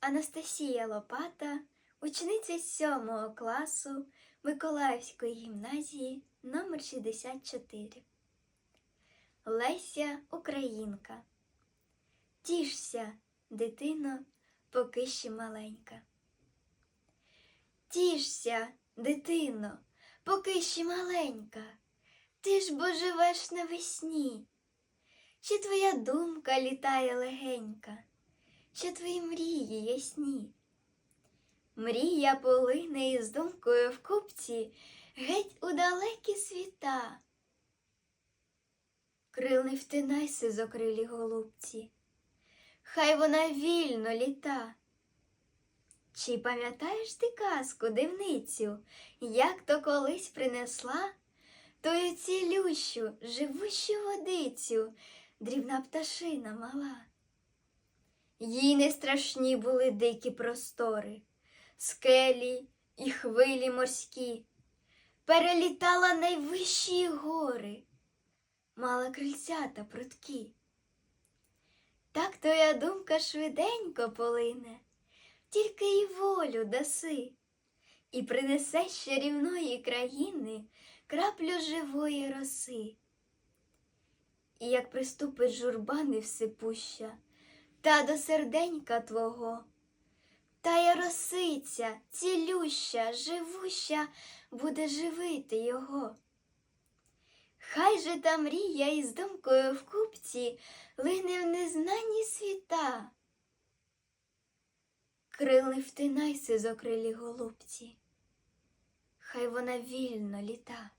Анастасія Лопата, учениця 7 класу Миколаївської гімназії номер 64. Леся Українка. Тішся, дитино, поки ще маленька. Тішся, дитино, поки ще маленька. Ти ж бо живеш навесні. Ще твоя думка літає легенька, що твої мрії ясні. Мрія полине із думкою в купці геть у далекі світа. Крил не втинай сизокрилі голубці, хай вона вільно літа. Чи пам'ятаєш ти казку, дивницю, як то колись принесла тою цілющу, живущу водицю, дрібна пташина мала? Їй не страшні були дикі простори, скелі і хвилі морські, перелітала найвищі гори, мала крильцята прудкі. Так твоя думка швиденько полине, тільки й волю даси, і принесе з чарівної країни краплю живої роси. І як приступить журба невсипуща, та до серденька твого, тая росиця, цілюща, живуща, буде живити його. Хай же та мрія із думкою в купці лине в незнані світа. Крил не втинай сизокрилі голубці, хай вона вільно літа.